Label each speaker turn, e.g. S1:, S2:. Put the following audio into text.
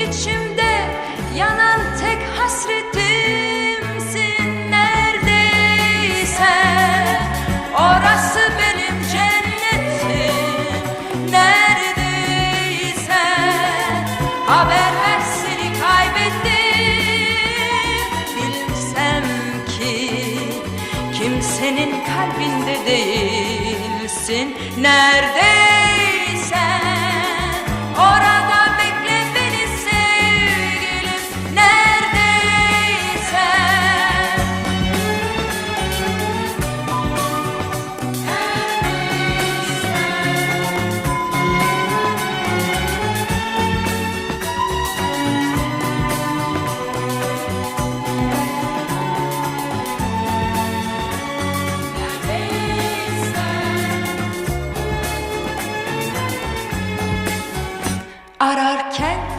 S1: içimde yanan tek hasretimsin. Neredeysen Orası benim cennetim. Neredeysen Haber ver seni kaybettim. Bilsem ki kimsenin kalbinde değilsin. Nerede ararken